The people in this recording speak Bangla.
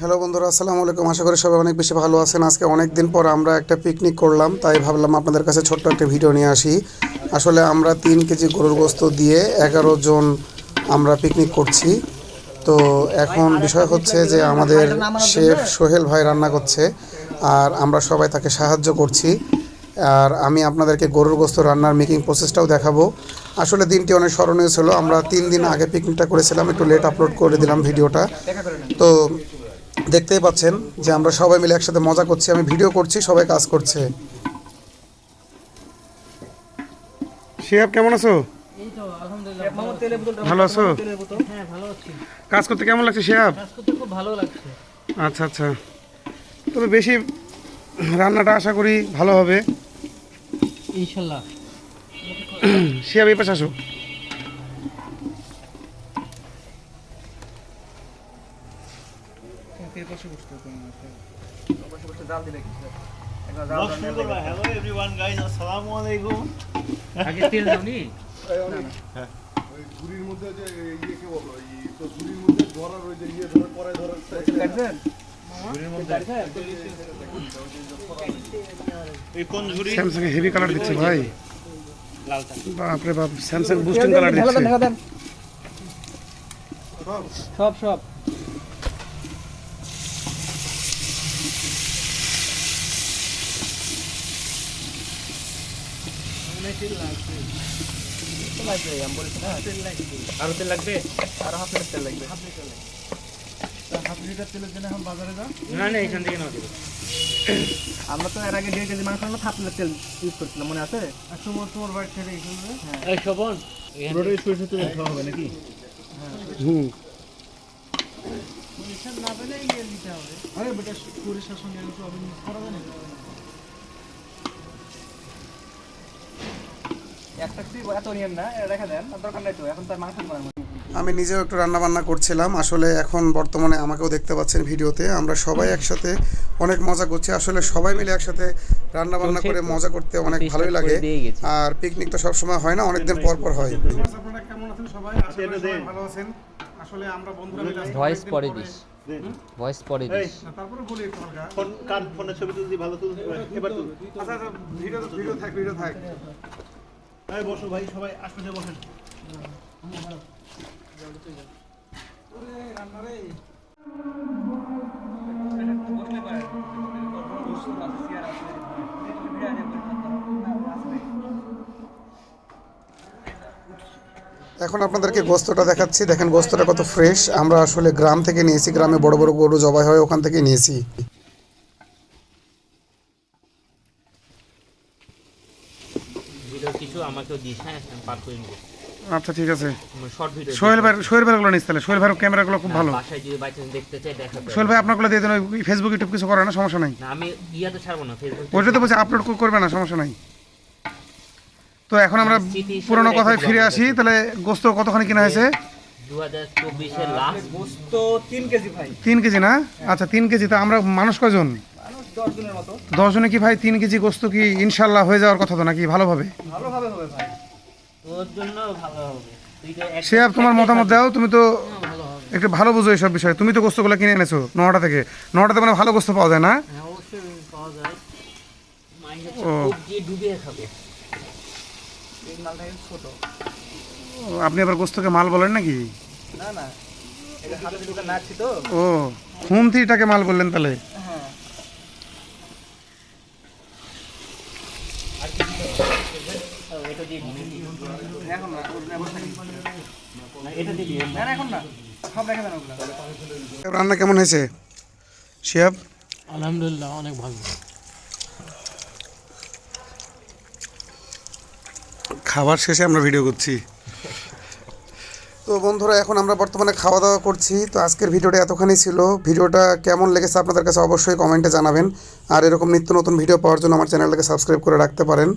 হ্যালো বন্ধুরা, আসসালামু আলাইকুম। আশা করি সবাই অনেক বেশি ভালো আছেন। আজকে অনেক দিন পর আমরা একটা পিকনিক করলাম, তাই ভাবলাম আপনাদের কাছে ছোট্ট একটা ভিডিও নিয়ে আসি। আসলে আমরা তিন কেজি গরুর গোস্ত দিয়ে এগারো জন আমরা পিকনিক করছি। তো এখন বিষয় হচ্ছে যে আমাদের শেফ সোহেল ভাই রান্না করছে, আর আমরা সবাই তাকে সাহায্য করছি। আর আমি আপনাদেরকে গরুর গোস্ত রান্নার মেকিং প্রসেসটাও দেখাবো। আসলে দিনটি অনেক স্মরণীয় ছিল। আমরা তিন দিন আগে পিকনিকটা করেছিলাম, একটু লেট আপলোড করে দিলাম ভিডিওটা তো দেখতেই পাচ্ছেন যে আমরা সবাই মিলে একসাথে মজা করছি আমি ভিডিও করছি সবাই কাজ করছে। শিহাব কেমন আছো? ভালো আছো? হ্যাঁ ভালো আছি। কাজ করতে কেমন লাগছে শিহাব? কাজ করতে খুব ভালো আচ্ছা আচ্ছা। তবে বেশি রান্নাটা আশা করি ভালো হবে। ইনশাল্লাহ। শিহাব এই পাশে আসো। হ্যালো এভরিওয়ান গাইস আসসালামু আলাইকুম আগে তেল দাওনি ঝুড়ির মধ্যে যে ইয়ে কে বলো এই তো ঝুড়ির মধ্যে ধরার ওই যে ইয়ে ধরে পরে ধরার স্যামসাং হেভি কালার দিচ্ছে ভাই বাপরে বাপ স্যামসাং বুস্টিং কালার দিচ্ছে সব সব আরও তেল লাগবে আরও হাফ লিটার তেল লাগবে। হাফ লিটার তেলের জন্য এখন বাজারে যা না না এখান থেকে আমরা তো এর আগে দেড় কেজি মাংস আনলাম হাফ লিটার তেল ইউজ করছিলাম মনে আছে? মোট তোমার বাড়ি ছেড়ে এখানে এই শোভন পুরোটাই সরষে তেল খাওয়া হবে নাকি? হুম। আরে বেটা সরিষার সঙ্গে আমি করা যায় না একটা এত নিয়ম না রেখে দেন দরকার নাই তো এখন তো মাংস আমি নিজেও একটু রান্না বান্না করছিলাম আসলে এখন বর্তমানে আমাকেও দেখতে পাচ্ছেন ভিডিওতে আমরা সবাই একসাথে অনেক মজা করছি আসলে সবাই মিলে একসাথে রান্না বান্না করে মজা করতে অনেক ভালোই লাগে। আর পিকনিক তো সবসময় হয় না অনেকদিন পর পর হয়। আপনারা কেমন আছেন সবাই? আশা করি সবাই ভালো আছেন। আসলে আমরা বন্ধুরা মিলে ভয়েস পরে পরে- দিস। ভয়েস পরে দিস। তারপরে বলি একটু হালকা ফোন কার ফোনে ছবি তুলছি ভালো তুল এবার তুল। আচ্ছা ভিডিও ভিডিও থাক ভিডিও থাক। বসো ভাই, সবাই আশপাশে বসেন। এখন আপনাদেরকে গোস্তটা দেখাচ্ছি। দেখেন, গোস্তটা কত ফ্রেশ আমরা আসলে গ্রাম থেকে নিয়েছি, গ্রামে বড় বড় গরু জবাই হয়, ওখান থেকে নিয়েছি। ভিডিও আমাকেও দিস হ্যাঁ আমি পার করে নেব। আচ্ছা ঠিক আছে। শর্ট ভিডিও সোহেল ভাই সোহেল ভাইগুলো নিস তাহলে। সোহেল ভাইয়ের ক্যামেরাগুলো খুব ভালো। বাসায় যদি বাই চান্স দেখতে চাই দেখাতে সোহেল ভাই আপনারগুলো দিয়ে দেন ওই ফেসবুক ইউটিউব কিছু করে না সমস্যা নাই। না আমি ইয়াতে ছাড়বো না ফেসবুক ওইটা তো বলছি আপলোড করবে না সমস্যা নাই। তো এখন আমরা পুরোনো কথায় ফিরে আসি। তাহলে গোস্ত কতখানি কিনা হয়েছে? তিন কেজি ভাই। তিন কেজি না? আচ্ছা তিন কেজি। তো আমরা মানুষ কয়জন? মানুষ দশ মতো। দশ জনে কি ভাই তিন কেজি গোস্ত কি ইনশাল্লাহ হয়ে যাওয়ার কথা তো নাকি ভালোভাবে? ভালোভাবে হবে ভাই। তোর জন্য ভালো হবে। তুই তো এক- সে আর তোমার মতামত দাও তুমি তো একটু ভালো বুঝো এইসব বিষয়ে। তুমি তো গোস্তগুলো কিনে এনেছো নটা থেকে। নটাতে মানে ভালো গোস্ত পাওয়া যায় না? হ্যাঁ আপনি আবার গোস্তকে মাল বলেন নাকি? না না। এটা হাতে দুটো ও হুমতিটাকে মাল বললেন তাহলে হ্যাঁ এটা দিয়ে দিবি এখন না ওগুলো এখন থাকি। এটা দিয়ে দিবি না না এখন না সব রেখে দেন ওগুলো রান্না কেমন হয়েছে? শিয়াব? আলহামদুলিল্লাহ অনেক ভালো। খাবার শেষে আমরা ভিডিও করছি। তো বন্ধুরা এখন আমরা বর্তমানে খাওয়া দাওয়া করছি। তো আজকের ভিডিওটা এতখানি ছিল। ভিডিওটা কেমন লেগেছে আপনাদের কাছে অবশ্যই কমেন্টে জানাবেন। আর এরকম নিত্য নতুন ভিডিও পাওয়ার জন্য আমার চ্যানেলটাকে সাবস্ক্রাইব করে রাখতে পারেন।